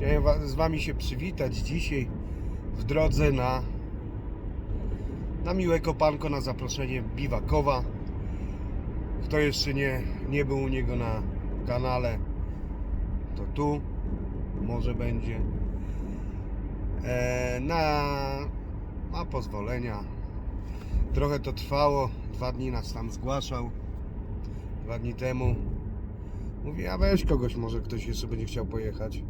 Chciałem z Wami się przywitać dzisiaj w drodze na na miłe kopanko na zaproszenie Biwakowa. Kto jeszcze nie, nie był u niego na kanale, to tu może będzie. E, na, na pozwolenia. Trochę to trwało. Dwa dni nas tam zgłaszał. Dwa dni temu. Mówi, a weź kogoś, może ktoś jeszcze będzie chciał pojechać.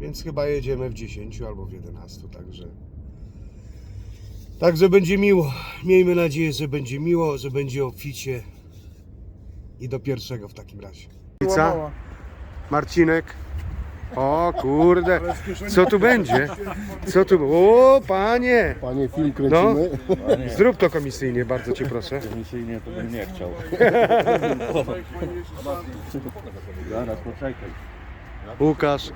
Więc chyba jedziemy w 10 albo w 11, także. Także będzie miło. Miejmy nadzieję, że będzie miło, że będzie obficie. I do pierwszego w takim razie. Pizza? Marcinek. O kurde, co tu będzie? Co tu? O panie! Panie, film kręcimy. Zrób to komisyjnie, bardzo cię proszę. Misyjnie to bym nie chciał. Zaraz, poczekaj. Łukasz.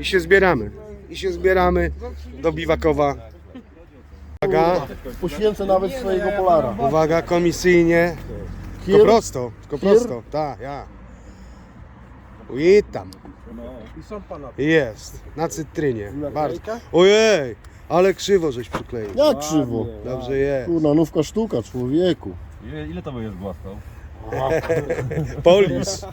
I się zbieramy. I się zbieramy do Biwakowa. Uwaga, Poświęcę nawet swojego polara. uwaga, komisyjnie. Tylko prosto, tylko prosto. Tak, ja. I tam. Jest, na cytrynie. Bardzo. Ojej, ale krzywo żeś przykleił. Jak krzywo. Dobrze jest. Kurna, nówka sztuka, człowieku. Ile, ile to będziesz głaskał? Polis.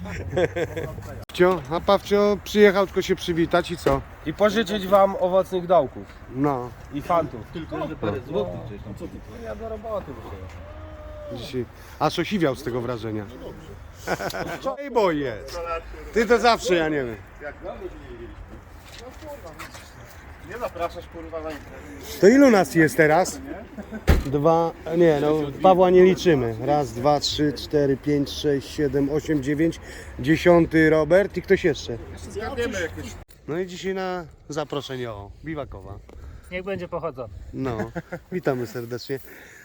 Pawcio, a Pawcio przyjechał tylko się przywitać i co? I pożyczyć wam owocnych dołków No, i fantów. Tylko, że parę złotych coś tam. Ja do roboty muszę. dzisiaj aż osiwiał z tego wrażenia. Ej, bo jest. Ty to zawsze, ja nie wiem. Nie zapraszasz kurwa na imprezę. To ilu nas jest teraz? Dwa, nie no, Pawła nie liczymy. Raz, dwa, trzy, cztery, pięć, sześć, siedem, osiem, dziewięć, dziesiąty Robert i ktoś jeszcze. No i dzisiaj na zaproszenie o Biwakowa. Niech będzie pochodzony. No, witamy serdecznie.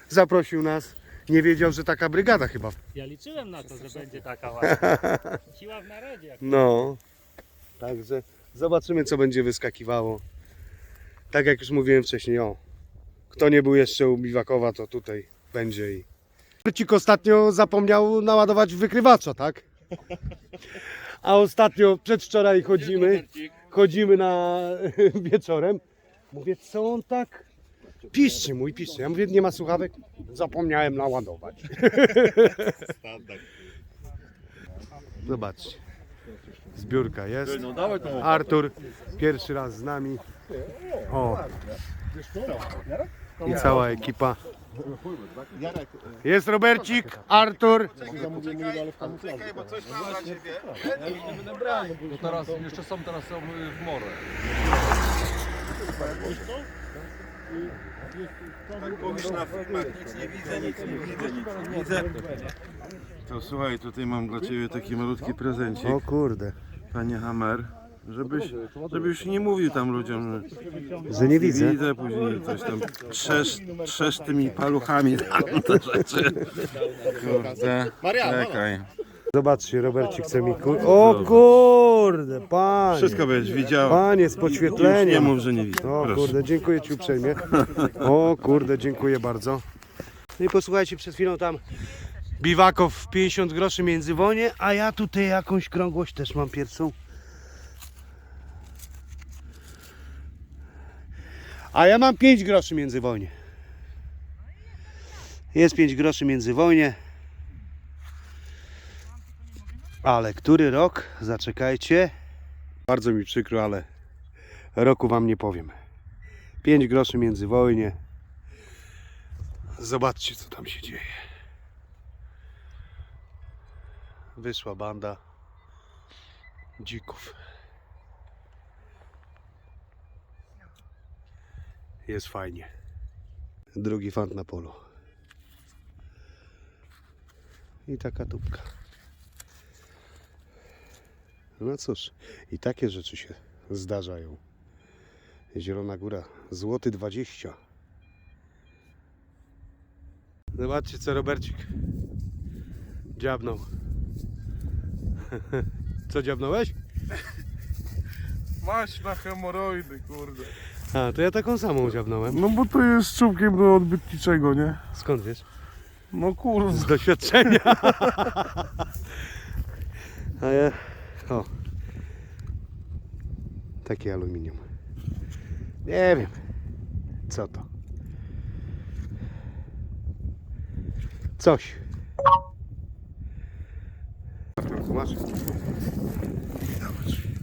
Zaprosił nas, nie wiedział, że taka brygada chyba. Ja liczyłem na to, że będzie taka ładna. Siła w narodzie. No, także zobaczymy, co będzie wyskakiwało. Tak jak już mówiłem wcześniej, o, kto nie był jeszcze u Biwakowa, to tutaj będzie i... Cik ostatnio zapomniał naładować wykrywacza, tak? A ostatnio, przedwczoraj chodzimy, chodzimy na wieczorem. Mówię, co on tak piszczy, mój piszczy. Ja mówię, nie ma słuchawek? Zapomniałem naładować. Zobaczcie. Zbiórka jest. No Artur pierwszy raz z nami. O. I cała ekipa. Jest Robercik, Artur. No teraz, jeszcze są teraz są y, w morę. To słuchaj, tutaj mam dla Ciebie taki malutki prezencik, O kurde, panie Hammer, żebyś, żebyś nie mówił tam ludziom, że że nie widzę. widzę, później coś tam trzesz, trzesz tymi paluchami tam te rzeczy. Kurde, czekaj. Zobaczcie, Robercik chce mi kur... O kurde, panie. Wszystko będziesz widział. Panie z Już nie podświetleniem. mów, że nie widzę. O Proszę. kurde, dziękuję Ci uprzejmie. O kurde, dziękuję bardzo. No i posłuchajcie, przed chwilą tam Biwakow 50 groszy międzywonie, a ja tutaj jakąś krągłość też mam pierwszą. A ja mam 5 groszy międzywojnie. Jest 5 groszy międzywojnie. Ale który rok? Zaczekajcie. Bardzo mi przykro, ale roku wam nie powiem. 5 groszy międzywojnie. Zobaczcie, co tam się dzieje. Wyszła banda dzików. Jest fajnie. Drugi fant na polu. I taka tubka. No cóż, i takie rzeczy się zdarzają. Zielona Góra, złoty 20. Zobaczcie co Robercik dziabnął. Co dziabnąłeś? Maś na hemoroidy, kurde. A, to ja taką samą dziabnąłem. No bo to jest czubkiem do odbytniczego, nie? Skąd wiesz? No kurwa. z doświadczenia. A ja, o. Taki aluminium. Nie wiem, co to. Coś. Masz?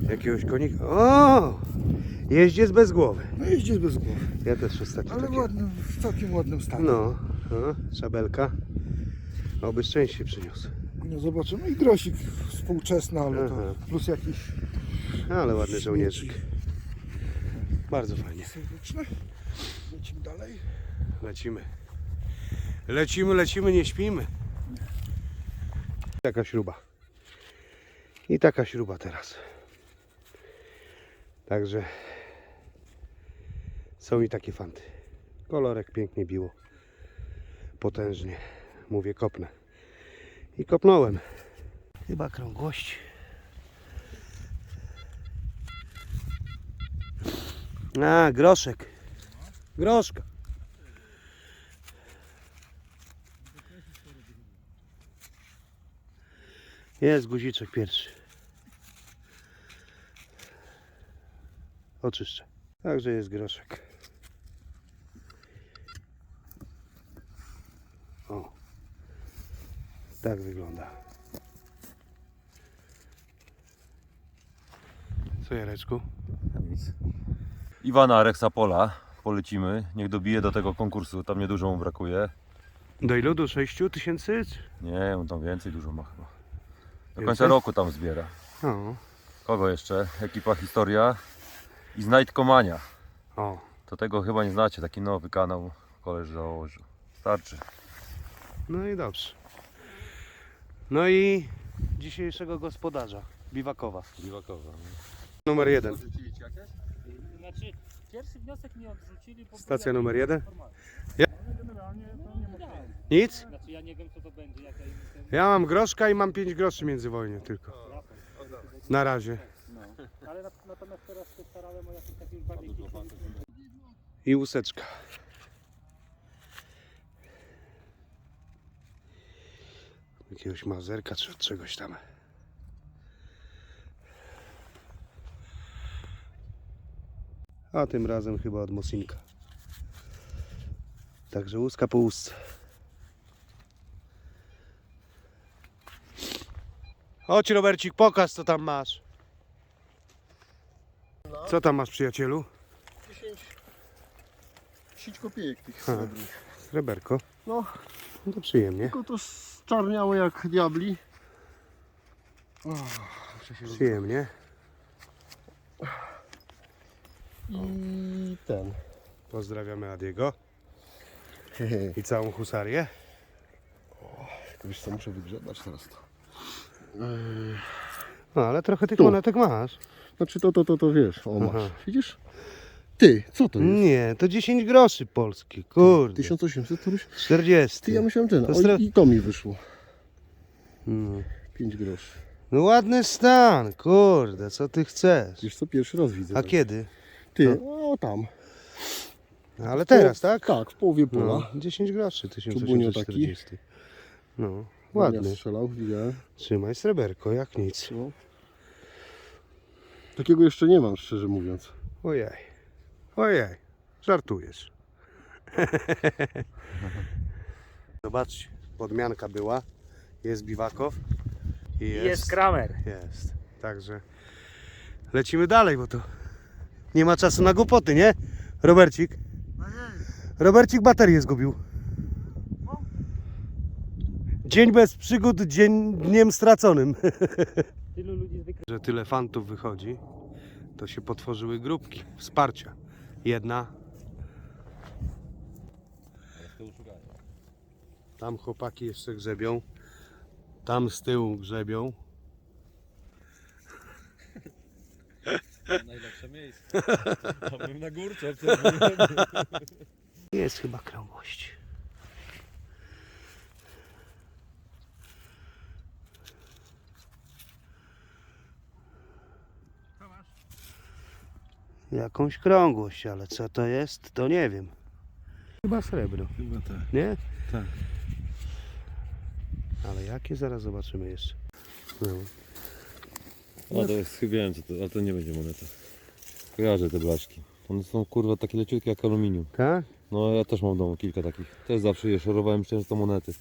Jakiegoś konika. O! Jeździec bez głowy. No jeździ bez głowy, Ja też ostatnio ale takie. ładnym, w całkiem ładnym stanie. No, no, szabelka. Oby szczęście przyniósł. No zobaczymy i grosik współczesny, ale Aha. to plus jakiś Ale ładny żołnierzyk. Bardzo fajnie. serdeczny. Lecimy dalej. Lecimy. Lecimy, lecimy, nie śpimy. Taka śruba. I taka śruba teraz. Także są i takie fanty. Kolorek pięknie biło. Potężnie. Mówię kopnę. I kopnąłem. Chyba krągłość. A, groszek. Groszka. Jest guziczek pierwszy. Oczyszczę. Także jest groszek. O. Tak wygląda. Co Jareczku? Nic. Iwana Reksapola polecimy. Niech dobije do tego konkursu. Tam niedużo mu brakuje. Do ilu? Do 6 tysięcy? Nie, on tam więcej dużo ma chyba. Do końca Więcej? roku tam zbiera. O. Kogo jeszcze? Ekipa Historia i Znajdź Komania. O. To tego chyba nie znacie. Taki nowy kanał koleż założył. Starczy. No i dobrze. No i dzisiejszego gospodarza, Biwakowa. Biwakowa. Numer jeden. Znaczy, pierwszy wniosek mi odrzucili, bo Stacja numer jeden? Ja- Ale generalnie to nie ma Nic? Znaczy ja nie wiem co to będzie, jaka im ten... Ja mam groszka i mam 5 groszy międzywojnie tylko. Na razie. No. Ale na, natomiast teraz się starałem o jakieś takie bardziej. I łuseczka. Jakiegoś mazerka czy od czegoś tam. A tym razem chyba od Mosinka. Także łuska po łusce. Chodź Robercik, pokaż co tam masz. Co tam masz przyjacielu? 10, 10 kopiejek tych srebrnych. Sreberko. No. No to przyjemnie. Tylko to czarniało jak diabli. Przyjemnie. I ten. Pozdrawiamy Adiego i całą husarię. To wiesz co, muszę wygrzebać teraz to. No ale trochę tych Tu. monetek masz. Znaczy to, to, to, to wiesz, o masz. Aha. Widzisz? Ty, co to jest? Nie, to 10 groszy polski. Kurde. 1800 to byś... 40. Ty, ja myślałem ten, To o, i to mi wyszło. No. 5 groszy. no ładny stan, kurde, co ty chcesz? Wiesz co, pierwszy raz widzę. A tak. kiedy? Ty, o tam. Ale teraz, tak? Tak, w połowie No, pola. 10 groszy, Czubunio taki. 1840. No, Ja ładny. strzelał, widziałem. Trzymaj sreberko, jak nic. No. Takiego jeszcze nie mam, szczerze mówiąc. Ojej, ojej, żartujesz. Zobaczcie, podmianka była, jest Biwakow i jest, jest Kramer. jest. Także lecimy dalej, bo to nie ma czasu na głupoty, nie? Robercik? Robercik baterię zgubił. Dzień bez przygód, dzień dniem straconym. Tylu ludzi zwykle... że tyle fantów wychodzi, to się potworzyły grupki wsparcia. Jedna. Tam chłopaki jeszcze grzebią. Tam z tyłu grzebią. Najlepsze miejsce. Tam na górce. Jest chyba krągłość. Jakąś krągłość, ale co to jest, to nie wiem. Chyba srebro, Chyba tak. nie? Tak. Ale jakie zaraz zobaczymy jeszcze. No. A to jest, chybiałem, co to, ale to nie będzie moneta. Kojarzę te blaszki. One są kurwa takie leciutkie jak aluminium. Tak? No ja też mam w domu kilka takich. Też zawsze je szorowałem często monety.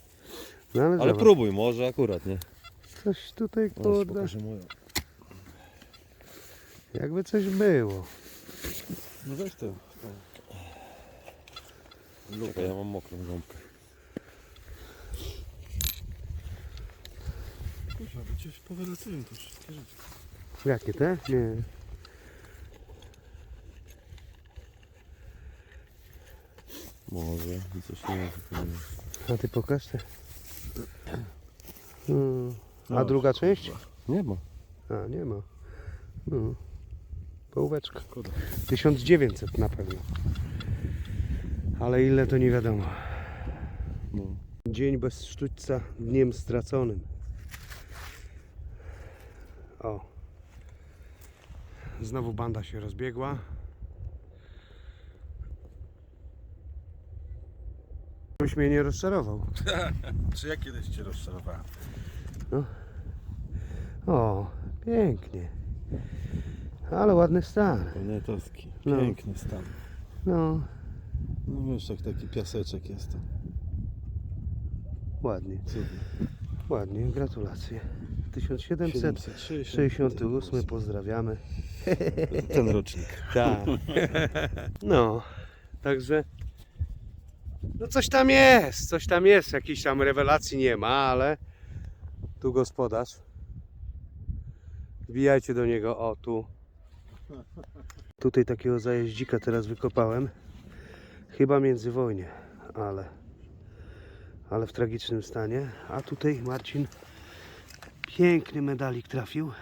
No ale, Ale zobacz, próbuj, może akurat, nie? coś tutaj kurde, jakby coś było. No weź to. Czekaj, ja mam mokrą gąbkę. Kurwa, bo cię powracają to wszystkie rzeczy. Jakie te? Nie. Może i coś nie wiem. zupełnie. A ty pokaż te. Hmm. A druga część? Nie ma. A, nie ma. No. Połóweczka. 1900 na pewno. Ale ile to nie wiadomo. No. Dzień bez sztućca dniem straconym. O. Znowu banda się rozbiegła. Byś mnie nie rozczarował. Czy ja kiedyś cię rozczarowałem? O, pięknie. Ale ładny stan. Poniatowski. No. Piękny stan. No, No wiesz, jak taki piaseczek jest to. ładnie. Cudnie. Ładnie, gratulacje. 1768, 768. pozdrawiamy. Ten rocznik. Tak. No, także. No coś tam jest, coś tam jest. Jakiejś tam rewelacji nie ma, ale tu gospodarz. Wbijajcie do niego, o tu. Tutaj takiego zajeździka teraz wykopałem. Chyba międzywojnie, ale ale w tragicznym stanie. A tutaj Marcin piękny medalik trafił.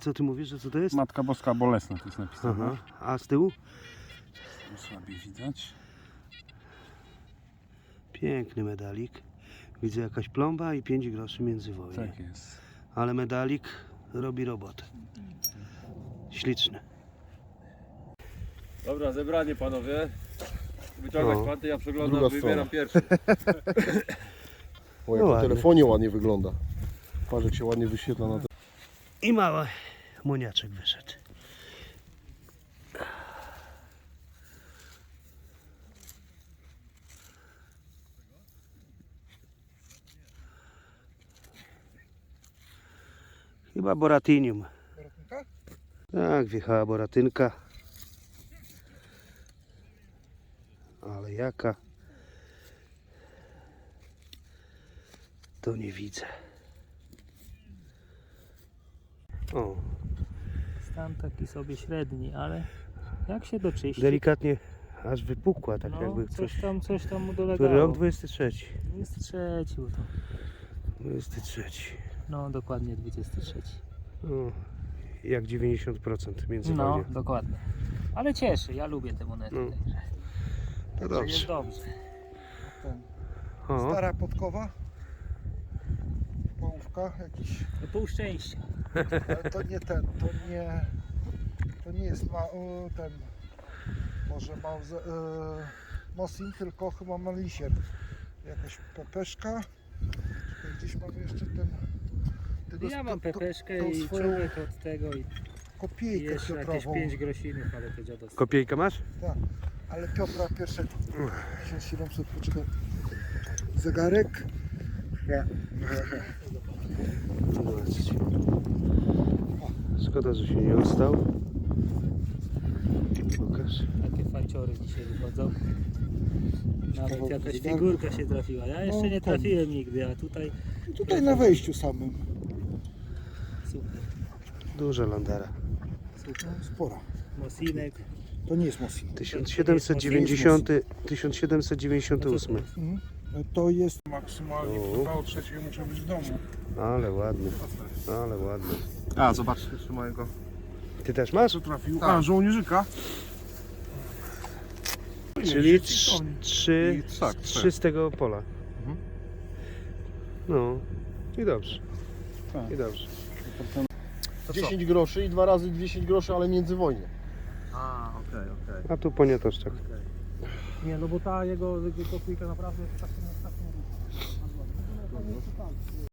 Co ty mówisz, że co to jest? Matka Boska Bolesna to jest napisane. Aha. A z tyłu? Słabiej widać. Piękny medalik. Widzę jakaś plomba i 5 groszy międzywojnie. Tak jest. Ale medalik robi robotę. Śliczny. Dobra, zebranie panowie. Wyciągać No. panty, ja przeglądam, Druga wybieram strona. pierwszy. O, jak No na ładnie. telefonie ładnie wygląda. Patrz jak się ładnie wyświetla na te... I mały moniaczek wyszedł. Chyba boratinium. Boratynka? Tak, wjechała boratynka. Jaka? To nie widzę. O, Stan taki sobie średni, ale jak się doczyści, delikatnie aż wypukła, tak no, jakby coś coś. tam, coś tam mu Który rok? dolegało. 23. 23 był to. 23. No, dokładnie 23. No, jak 90% między No, dokładnie. Ale cieszy, ja lubię te monety. No. To także jest dobrze. dobrze. O, Stara podkowa. Połówka jakiś. No pół szczęścia. Ale to nie ten, to nie. To nie jest ma, o, ten. Może mauze, e, Mosin, tylko chyba Malisier. Jakaś pepeszka. Czekaj, gdzieś mamy jeszcze ten. Tego Ja mam to- pepeszkę tą i swoją człowiek od tego i, i Kopiejkę jeszcze jakieś Piotrową. 5 grosinów, ale to dziadostwo. kopiejkę masz? Ale Piotra pierwszego 1700, poczekaj. Zegarek. Nie. Zobaczcie. Szkoda, że się nie ostał. Pokaż. Takie fanciory dzisiaj wychodzą. Nawet jakaś figurka się trafiła. Ja jeszcze No, nie trafiłem nigdy, a tutaj Tutaj na wejściu samym. super, Duża landara. super. Spora. Mosinek. To nie jest Mosin. 1790, 1798. Mhm. To jest Maksymalnie O. chyba o trzeciej muszę być w domu. Ale ładny. Ale ładny. A, zobaczcie jeszcze mojego. Ty też masz? Co trafił? A, żołnierzyka. Czyli trz- trzy, I- tak, trzy z tego pola. Mhm. No. I dobrze. Tak. I dobrze. 10 groszy i dwa razy 10 groszy, ale międzywojnie. A, okej, okej. A tu poniatoszczak. Nie, no bo ta jego kopijka naprawdę jest tak